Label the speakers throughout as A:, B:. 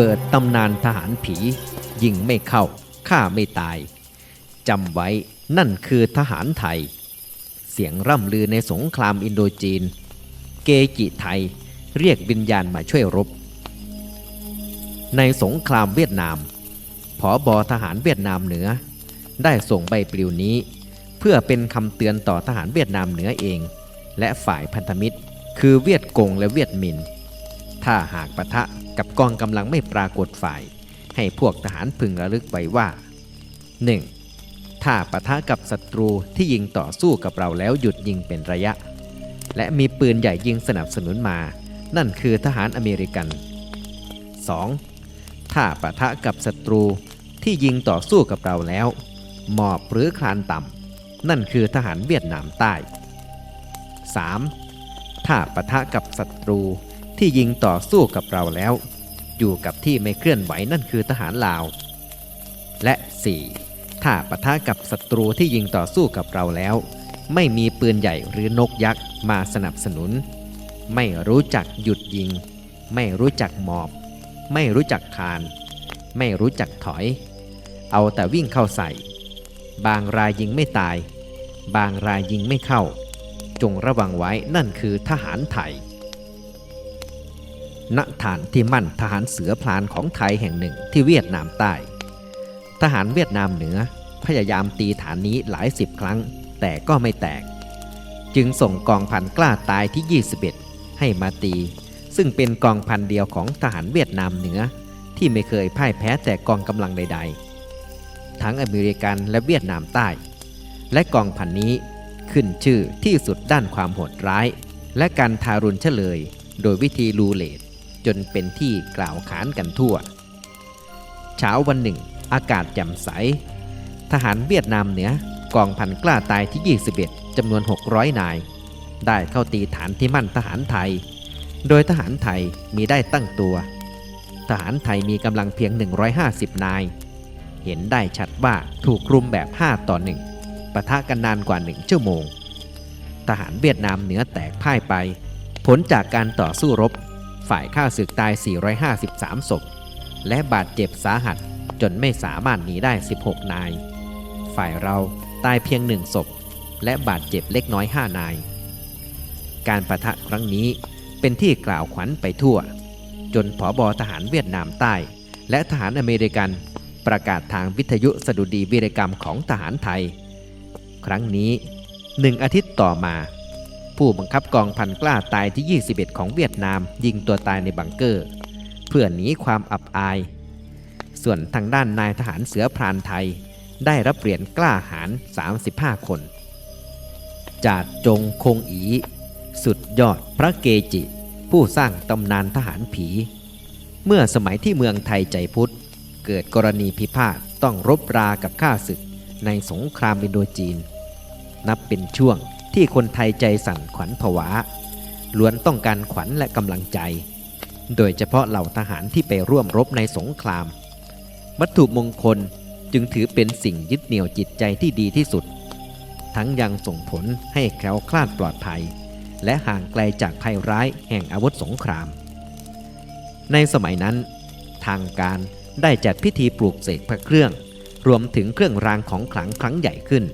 A: เปิดตำนานทหารผียิงไม่เข้าฆ่าไม่ตายจำไว้นั่นคือทหารไทย เสียงร่ำลือในสงครามอินโดจีน เกจิไทยเรียกวิญญาณมาช่วยรบ ในสงครามเวียดนามผอบอทหารเวียดนามเหนือ ได้ส่งใบปลิวนี้ เพื่อเป็นคำเตือนต่อทหารเวียดนามเหนือเอง และฝ่ายพันธมิตร คือเวียดกงและเวียดมิน ถ้าหากปะทะ กับกองกำลังไม่ปรากฏฝ่าย ให้พวกทหารพึงระลึกไว้ว่า 1. ถ้าปะทะกับศัตรูที่ยิงต่อสู้กับเราแล้วหยุดยิงเป็นระยะ และมีปืนใหญ่ยิงสนับสนุนมา นั่นคือทหารอเมริกัน 2. ถ้าปะทะกับศัตรูที่ยิงต่อสู้กับเราแล้ว หมอบหรือคลานต่ำนั่นคือทหารเวียดนามใต้ 3. ถ้าปะทะกับศัตรู ที่ยิงต่อสู้กับเราแล้ว อยู่กับที่ไม่เคลื่อนไหวนั่นคือทหารลาว และ 4. ถ้าปะทะกับศัตรูที่ยิงต่อสู้กับเราแล้ว ไม่มีปืนใหญ่หรือนกยักษ์มาสนับสนุน ไม่รู้จักหยุดยิง ไม่รู้จักหมอบ ไม่รู้จักคาน ไม่รู้จักถอย เอาแต่วิ่งเข้าใส่ บางรายยิงไม่ตาย บางรายยิงไม่เข้า จงระวังไว้นั่นคือทหารไทย ณฐานที่มั่นทหารเสือพลานของไทยแห่งหนึ่งที่เวียดนามใต้ ทหารเวียดนามเหนือพยายามตีฐานนี้หลายสิบครั้ง แต่ก็ไม่แตก จึงส่งกองพันกล้าตายที่ 21 ให้มาตี ซึ่งเป็นกองพันเดียวของทหารเวียดนามเหนือ ที่ไม่เคยพ่ายแพ้แต่กองกำลังใด ๆ ทั้งอเมริกันและเวียดนามใต้ และกองพันนี้ขึ้นชื่อที่สุดด้านความโหดร้าย และการทารุณเฉลย โดยวิธีลูเลต จนเป็นที่กล่าวขานกันทั่ว เช้าวันหนึ่ง อากาศแจ่มใส ทหารเวียดนามเหนือกองพันกล้าตายที่ 21จำนวน 600 นาย ได้เข้าตีฐานที่มั่นทหารไทย โดยทหารไทยมีได้ตั้งตัว ทหารไทยมีกำลังเพียง 150 นาย เห็นได้ชัดว่าถูกรุมแบบ 5 ต่อ 1ปะทะกันนานกว่า 1 ชั่วโมง ทหารเวียดนามเหนือแตกพ่ายไป ผลจากการต่อสู้รบ ฝ่ายข้าศึกตาย 453 ศพ และบาดเจ็บสาหัสจนไม่สามารถหนีได้ 16 นาย ฝ่ายเราตายเพียงหนึ่งศพ และบาดเจ็บเล็กน้อย 5 นาย การประทะครั้งนี้เป็นที่กล่าวขวัญไปทั่ว จนผอบอทหารเวียดนามใต้ และทหารอเมริกันประกาศทางวิทยุสดุดีวีรกรรมของทหารไทย ครั้งนี้หนึ่งอาทิตย์ต่อมา ผู้บังคับกองพันกล้าตายที่ 21 ของเวียดนาม ยิงตัวตายในบังเกอร์ เพื่อหนีความอับอาย ส่วนทางด้านนายทหารเสือพรานไทย ได้รับเหรียญกล้าหาญ35 คน จาดจงคงอี สุดยอดพระเกจิ ผู้สร้างตำนานทหารผี เมื่อสมัยที่เมืองไทยใจพุทธ เกิดกรณีพิพาทต้องรบรากับข้าศึกในสงครามอินโดจีน นับเป็นช่วง ที่คนไทยใจสั่นขวัญผวาล้วนต้องการขวัญและกำลังใจ โดยเฉพาะเหล่าทหารที่ไปร่วมรบในสงคราม วัตถุมงคลจึงถือเป็นสิ่งยึดเหนี่ยวจิตใจที่ดีที่สุด ทั้งยังส่งผลให้แคล้วคลาดปลอดภัย และห่างไกลจากภัยร้ายแห่งอาวุธสงคราม ในสมัยนั้น ทางการได้จัดพิธีปลูกเสกพระเครื่อง รวมถึงเครื่องรางของขลังครั้งใหญ่ขึ้น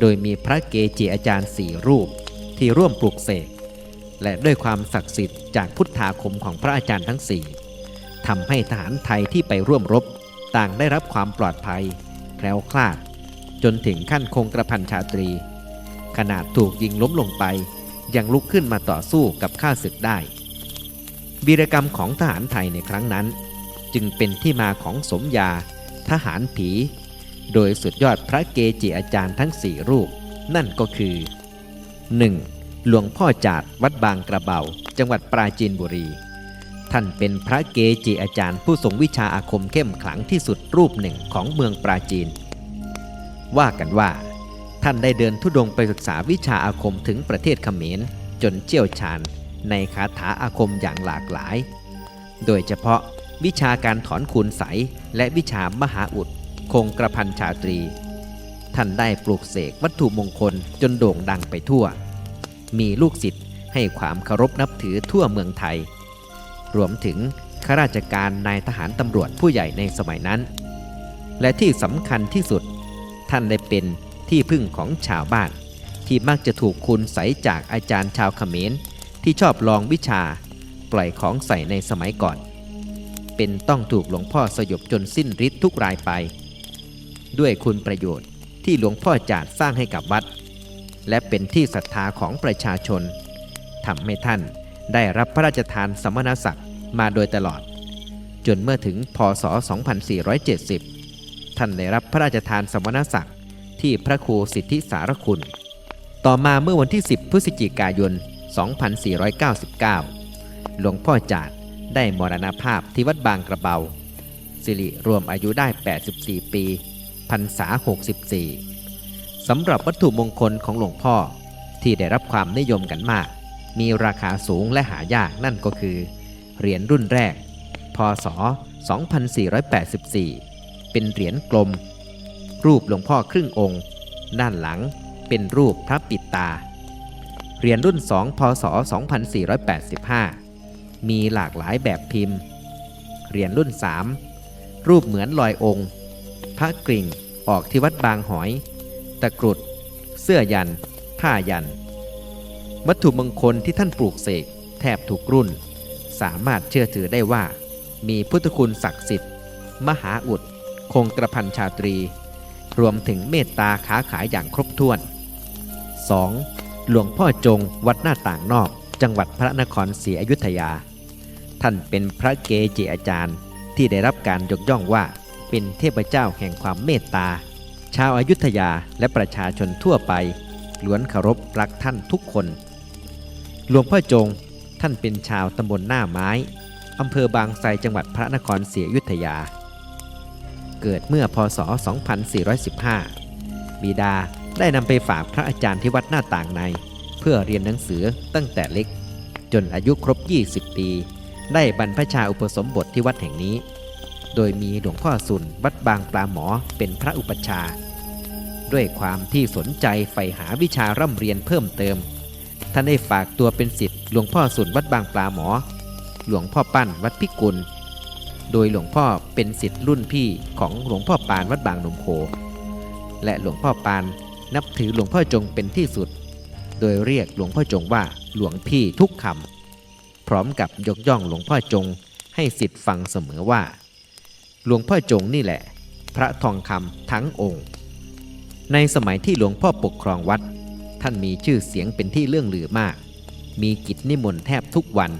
A: โดยมีพระเกจิอาจารย์สี่รูปที่ร่วมปลูกเสก และด้วยความศักดิ์สิทธิ์จากพุทธาคมของพระอาจารย์ทั้งสี่ทำให้ทหารไทยที่ไปร่วมรบต่างได้รับความปลอดภัย แคล้วคลาด จนถึงขั้นคงกระพันชาตรี ขนาดถูกยิงล้มลงไป ยังลุกขึ้นมาต่อสู้กับข้าศึกได้วีรกรรมของทหารไทยในครั้งนั้น จึงเป็นที่มาของสมญาทหารผี โดยสุดยอดพระเกจิอาจารย์ทั้งสี่รูป นั่นก็คือ 1. หลวงพ่อจาดวัดบางกระเบา จังหวัดปราจีนบุรี ท่านเป็นพระเกจิอาจารย์ผู้ทรงวิชาอาคมเข้มขลังที่สุดรูปหนึ่งของเมืองปราจีน ว่ากันว่า ท่านได้เดินทุดงไปศึกษาวิชาอาคมถึงประเทศเขมร จนเชี่ยวชาญ ในคาถาอาคมอย่างหลากหลาย โดยเฉพาะวิชาการถอนคูณใสและวิชามหาอุด คงกระพันชาตรี ท่านได้ปลูกเสกวัตถุมงคลจนโด่งดังไปทั่ว มีลูกศิษย์ให้ความเคารพนับถือทั่วเมืองไทย รวมถึงข้าราชการนายทหารตำรวจผู้ใหญ่ในสมัยนั้น และที่สำคัญที่สุด ท่านได้เป็นที่พึ่งของชาวบ้าน ที่มักจะถูกคุณใสจากอาจารย์ชาวเขมรที่ชอบลองวิชา ปล่อยของใส่ในสมัยก่อน เป็นต้องถูกหลวงพ่อสยบจนสิ้นฤทธิ์ทุกรายไป ด้วยคุณประโยชน์ที่หลวงพ่อจาดสร้างให้กับวัด และเป็นที่ศรัทธาของประชาชนทำให้ท่านได้รับพระราชทานสมณศักดิ์มาโดยตลอด จนเมื่อถึงพศ 2470 ท่านได้รับพระราชทานสมณศักดิ์ที่พระครูสิทธิสารคุณ ต่อมาเมื่อวันที่ 10 พฤศจิกายน 2499 หลวงพ่อจาดได้มรณภาพที่วัดบางกระเบา สิริรวมอายุได้ 84 ปี พรรษา 64สำหรับวัตถุมงคลของหลวงพ่อที่ได้รับความนิยมกันมาก มีราคาสูงและหายากนั่นก็คือ เหรียญรุ่นแรก พศ 2484 เป็นเหรียญกลม รูปหลวงพ่อครึ่งองค์ ด้านหลังเป็นรูปพระปิดตา เหรียญรุ่น 2 พศ 2485 มีหลากหลายแบบพิมพ์ เหรียญรุ่น 3 รูปเหมือนลอยองค์ พระกริ่ง ออกที่วัดบางหอย ตะกรุด เสื้อยัน ผ้ายัน วัตถุมงคลที่ท่านปลูกเสกแทบทุกรุ่น สามารถเชื่อถือได้ว่า มีพุทธคุณศักดิ์สิทธิ์ มหาอุด คงกระพันชาตรี รวมถึงเมตตาค้าขายอย่างครบถ้วน 2. หลวงพ่อจงวัดหน้าต่างนอก จังหวัดพระนครศรีอยุธยา ท่านเป็นพระเกจิอาจารย์ที่ได้รับการยกย่องว่า เป็นเทพเจ้าแห่งความเมตตา ชาวอายุทยาและประชาชนทั่วไป ล้วนเคารพรักท่านทุกคน หลวงพ่อจงท่านเป็นชาวตำบลหน้าไม้อำเภอบางไทรจังหวัดพระนครศรีอยุธยา เกิดเมื่อพศ 2415 บิดาได้นำไปฝากพระอาจารย์ที่วัดหน้าต่างใน เพื่อเรียนหนังสือตั้งแต่เล็ก จนอายุครบ 20 ปี ได้บรรพชาอุปสมบทที่วัดแห่งนี้ โดยมีหลวงพ่อสุนวัดบางปลาหมอเป็นพระอุปชา ด้วยความที่สนใจใฝ่หาวิชาร่ำเรียนเพิ่มเติม ท่านได้ฝากตัวเป็นศิษย์หลวงพ่อสุนวัดบางปลาหมอ หลวงพ่อปั้นวัดพิกุล โดยหลวงพ่อเป็นศิษย์รุ่นพี่ของหลวงพ่อปานวัดบางนมโค และหลวงพ่อปานนับถือหลวงพ่อจงเป็นที่สุด โดยเรียกหลวงพ่อจงว่าหลวงพี่ทุกคำพร้อมกับยกย่องหลวงพ่อจงให้สิทธิ์ฟังเสมอว่า หลวงพ่อจงนี่แหละ พระทองคำทั้งองค์ ในสมัยที่หลวงพ่อปกครองวัด ท่านมีชื่อเสียงเป็นที่เลื่องลือมาก มีกิจนิมนต์แทบทุกวัน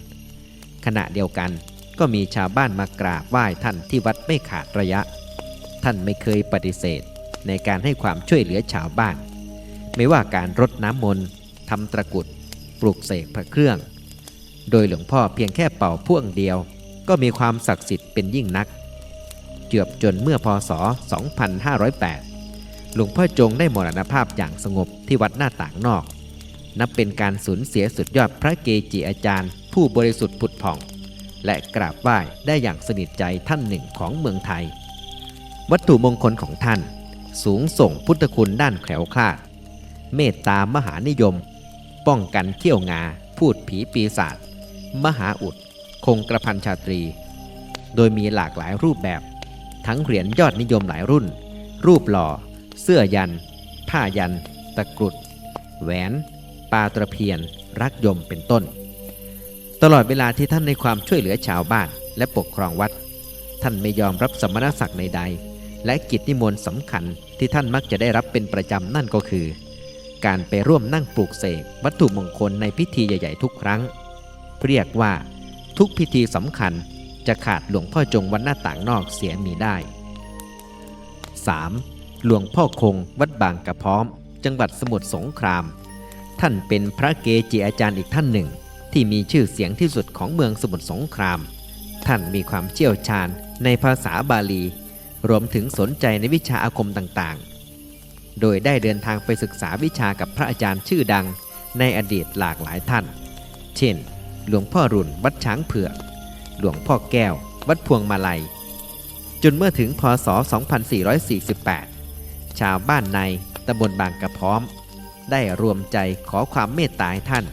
A: ขณะเดียวกันก็มีชาวบ้านมากราบไหว้ท่านที่วัดไม่ขาดระยะ ท่านไม่เคยปฏิเสธในการให้ความช่วยเหลือชาวบ้าน ไม่ว่าการรดน้ำมนต์ทำตะกรุดปลูกเสกพระเครื่อง โดยหลวงพ่อเพียงแค่เป่าพ่วงเดียว ก็มีความศักดิ์สิทธิ์เป็นยิ่งนัก กือบจนเมื่อพศ 2508 หลวงพ่อจงได้มรณภาพอย่างสงบที่วัดหน้าต่างนอก นับเป็นการสูญเสียสุดยอดพระเกจิอาจารย์ ผู้บริสุทธิ์ผุดผ่อง และกราบไหว้ได้อย่างสนิทใจท่านหนึ่งของเมืองไทย วัตถุมงคลของท่าน สูงส่งพุทธคุณด้านแขวคลาด เมตตามหานิยม ป้องกันเขี้ยวงา พูดผีปีศาจมหาอุด คงกระพันชาตรี โดยมีหลากหลายรูปแบบ ทั้งเหรียญยอดนิยมหลายรุ่น รูปหล่อ เสื้อยัน ผ้ายัน ตะกรุด แหวน ปลาตะเพียน รักยมเป็นต้น ตลอดเวลาที่ท่านในความช่วยเหลือชาวบ้านและปกครองวัด ท่านไม่ยอมรับสมณศักดิ์ใดๆ และกิจนิมนต์สำคัญที่ท่านมักจะได้รับเป็นประจำนั่นก็คือ การไปร่วมนั่งปลูกเสกวัตถุมงคลในพิธีใหญ่ ๆ ทุกครั้ง เรียกว่าทุกพิธีสำคัญ จะขาดหลวงพ่อจงวันหน้าต่างนอกเสียมีได้ 3. หลวงพ่อคงวัดบางกระพร้อม จังหวัดสมุทรสงคราม ท่านเป็นพระเกจิอาจารย์อีกท่านหนึ่ง ที่มีชื่อเสียงที่สุดของเมืองสมุทรสงคราม ท่านมีความเชี่ยวชาญในภาษาบาลี รวมถึงสนใจในวิชาอาคมต่างๆ โดยได้เดินทางไปศึกษาวิชากับพระอาจารย์ชื่อดัง ในอดีตหลากหลายท่าน เช่น หลวงพ่อรุ่นวัดช้างเผือก หลวงพ่อแก้ว วัดพวงมาลัย จนเมื่อถึงพศ 2448 ชาวบ้านในตำบลบางกระพร้อม ได้รวมใจขอความเมตตาให้ท่าน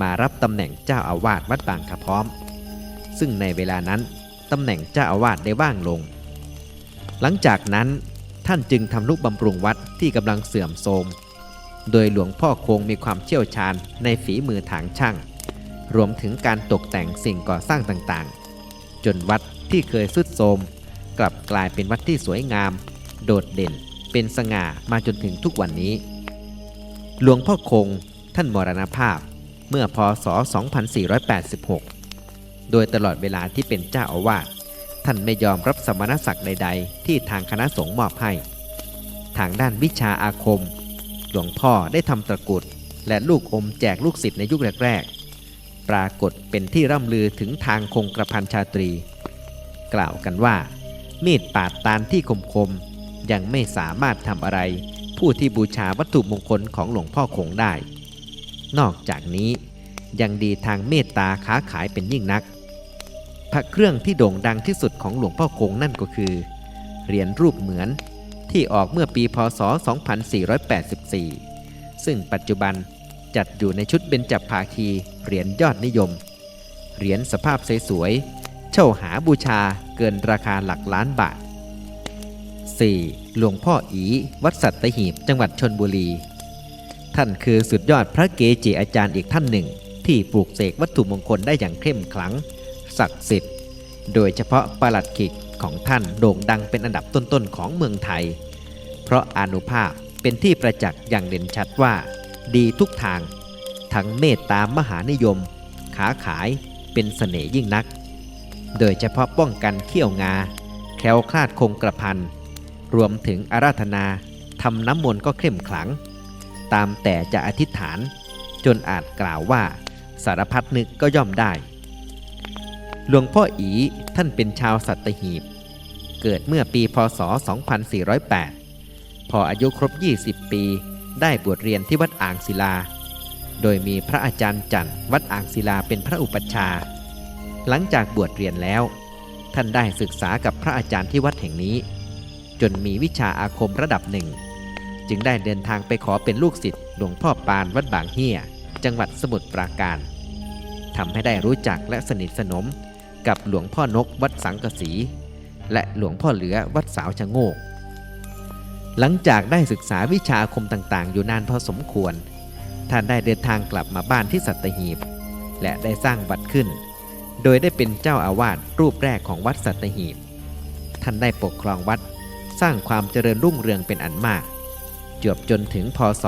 A: มารับตำแหน่งเจ้าอาวาสวัดบางกระพร้อม ซึ่งในเวลานั้นตำแหน่งเจ้าอาวาสได้ว่างลง หลังจากนั้นท่านจึงทำนุบำรุงวัดที่กำลังเสื่อมโทรม โดยหลวงพ่อคงมีความเชี่ยวชาญในฝีมือถางช่าง รวมถึงการตกแต่งสิ่งก่อสร้างต่างๆ จนวัดที่เคยสุดโทมกลับกลายเป็นวัดที่สวยงาม โดดเด่น เป็นสง่ามาจนถึงทุกวันนี้ หลวงพ่อคงท่านมรณภาพเมื่อพศ 2486 โดยตลอดเวลาที่เป็นเจ้าอาวาสท่านไม่ยอมรับสมณศักดิ์ใด ๆ ที่ทางคณะสงฆ์มอบให้ ทางด้านวิชาอาคม หลวงพ่อได้ทำตะกรุดและลูกอมแจกลูกศิษย์ในยุคแรกๆ ปรากฏเป็นที่ร่ำลือถึงทางคงกระพันชาตรี กล่าวกันว่า มีดปาดตาลที่คมๆยังไม่สามารถทำอะไร ผู้ที่บูชาวัตถุมงคลของหลวงพ่อคงได้ นอกจากนี้ยังดีทางเมตตาค้าขายเป็นยิ่งนัก พระเครื่องที่โด่งดังที่สุดของหลวงพ่อคงนั่นก็คือ เหรียญรูปเหมือนที่ออกเมื่อปีพศ 2484 ซึ่งปัจจุบัน จัดอยู่ในชุดเบญจภาคีเหรียญยอดนิยม เหรียญสภาพสวยๆเช่าหาบูชาเกินราคาหลักล้านบาท 4. หลวงพ่ออี วัดสัตหีบจังหวัดชนบุรี ท่านคือสุดยอดพระเกจิอาจารย์อีกท่านหนึ่ง ที่ปลูกเสกวัตถุมงคลได้อย่างเข้มขลัง ศักดิ์สิทธิ์ โดยเฉพาะประหลัดขิกของท่านโด่งดังเป็นอันดับต้นๆของเมืองไทย เพราะอนุภาพเป็นที่ประจักษ์อย่างเด่นชัดว่า ดีทุกทาง ทั้งเมตตามหานิยม ขาขายเป็นเสน่ห์ยิ่งนัก โดยเฉพาะป้องกันเขี้ยวงา แคล้วคลาดคงกระพัน รวมถึงอาราธนาทำน้ำมนต์ก็เข้มขลัง ตามแต่จะอธิษฐาน จนอาจกล่าวว่าสารพัดนึกก็ย่อมได้ หลวงพ่ออีท่านเป็นชาวสัตหีบ เกิดเมื่อปีพศ 2408 พออายุครบ 20 ปี ได้บวชเรียนที่วัดอ่างศิลา โดยมีพระอาจารย์จันทร์วัดอ่างศิลาเป็นพระอุปัชฌาย์หลังจากบวชเรียนแล้ว ท่านได้ศึกษากับพระอาจารย์ที่วัดแห่งนี้ จนมีวิชาอาคมระดับหนึ่ง จึงได้เดินทางไปขอเป็นลูกศิษย์หลวงพ่อปานวัดบางเฮียจังหวัดสมุทรปราการทำให้ได้รู้จักและสนิทสนมกับหลวงพ่อนกวัดสังกะสี และหลวงพ่อเหลือวัดสาวชะโงก หลังจากได้ศึกษาวิชาอาคมต่างๆ อยู่นานพอสมควร ท่านได้เดินทางกลับมาบ้านที่สัตหีบ และได้สร้างวัดขึ้น โดยได้เป็นเจ้าอาวาสรูปแรกของวัดสัตหีบ ท่านได้ปกครองวัดสร้างความเจริญรุ่งเรืองเป็นอันมาก จวบจนถึงพศ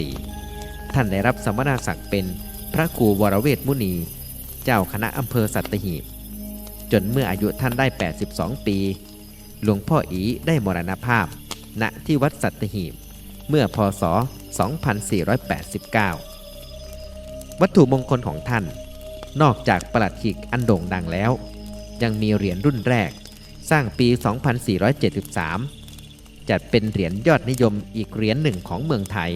A: 2484 ท่านได้รับสมณศักดิ์เป็นพระครูวรเวทมุนี เจ้าคณะอำเภอสัตหีบ จนเมื่ออายุท่านได้ 82 ปี หลวงพ่ออีได้มรณภาพ ณ ที่วัดสัตหีบ เมื่อพศ 2489 วัตถุมงคลของท่าน นอกจากประหลัดขิกอันโด่งดังแล้ว ยังมีเหรียญรุ่นแรก สร้างปี 2473 จัดเป็นเหรียญยอดนิยมอีกเหรียญหนึ่งของเมืองไทย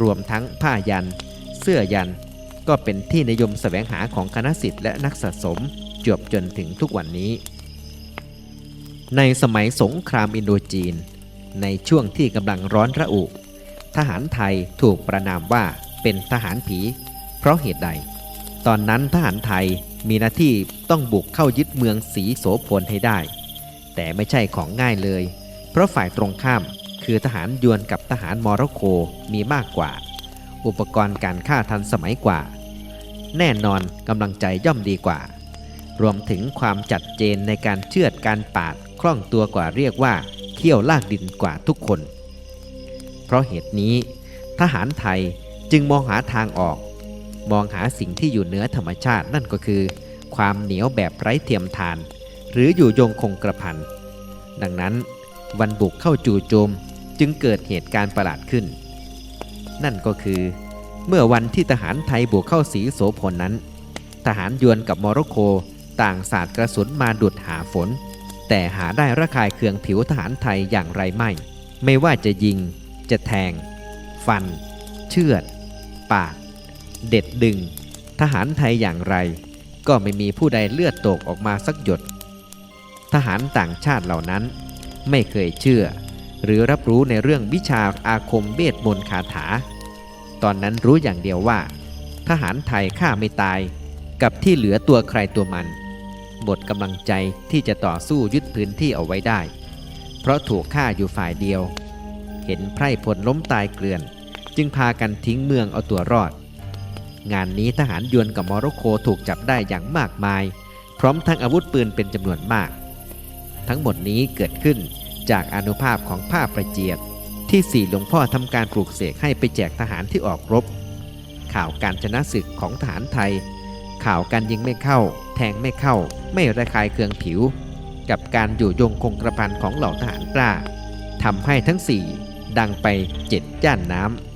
A: รวมทั้งผ้ายัน เสื้อยัน ก็เป็นที่นิยมแสวงหาของคณะสิทธิ์และนักสะสมจวบจนถึงทุกวันนี้ ในสมัยสงครามอินโดจีน ในช่วงที่กำลังร้อนระอุ ทหารไทยถูกประนามว่าเป็นทหารผี เพราะเหตุใด ตอนนั้นทหารไทยมีหน้าที่ต้องบุกเข้ายึดเมืองสีโสพลให้ได้ แต่ไม่ใช่ของง่ายเลย เพราะฝ่ายตรงข้ามคือทหารยวนกับทหารมอร็อกโกมีมากกว่า อุปกรณ์การฆ่าทันสมัยกว่า แน่นอนกำลังใจย่อมดีกว่า รวมถึงความจัดเจนในการเชือดการปาด คล่องตัวกว่าเรียกว่าเขี้ยวลากดินกว่าทุกคน เพราะเหตุนี้ ทหารไทยจึงมองหาทางออก มองหาสิ่งที่อยู่เหนือธรรมชาตินั่นก็คือ ความเหนียวแบบไร้เทียมทาน หรืออยู่ยงคงกระพัน ดังนั้นวันบุกเข้าจู่โจมจึงเกิดเหตุการณ์ประหลาดขึ้น นั่นก็คือเมื่อวันที่ทหารไทยบุกเข้าสีโสพลนั้น ทหารยวนกับโมร็อกโกต่างสาดกระสุนมาดุดหาฝน แต่หาได้ระคายเคืองผิวทหารไทยอย่างไรไม่ ไม่ว่าจะยิง จะแทง ฟัน เชือด ปาด เด็ดดึง ทหารไทยอย่างไร ก็ไม่มีผู้ใดเลือดตกออกมาสักหยด ทหารต่างชาติเหล่านั้น ไม่เคยเชื่อ หรือรับรู้ในเรื่องวิชาอาคมเบสมนคาถา ตอนนั้นรู้อย่างเดียวว่า ทหารไทยฆ่าไม่ตาย กับที่เหลือตัวใครตัวมัน หมดกำลังใจที่จะต่อสู้ยึดพื้นที่เอาไว้ได้ เพราะถูกฆ่าอยู่ฝ่ายเดียว เห็นไพร่พลล้มตายเกลื่อน จึงพากันทิ้งเมืองเอาตัวรอด งานนี้ทหารยวนกับโมร็อกโกถูกจับได้อย่างมากมาย พร้อมทั้งอาวุธปืนเป็นจำนวนมาก ทั้งหมดนี้เกิดขึ้นจากอนุภาพของผ้าประเจียดที่สี่หลวงพ่อทำการปลูกเสกให้ไปแจกทหารที่ออกรบ ข่าวการชนะศึกของทหารไทย ข่าวการยิงไม่เข้า แทงไม่เข้า ไม่ระคายเคืองผิว กับการอยู่ยงคงกระพันของเหล่าทหารกล้าทำให้ทั้งสี่ดังไปเจ็ดย่านน้ำ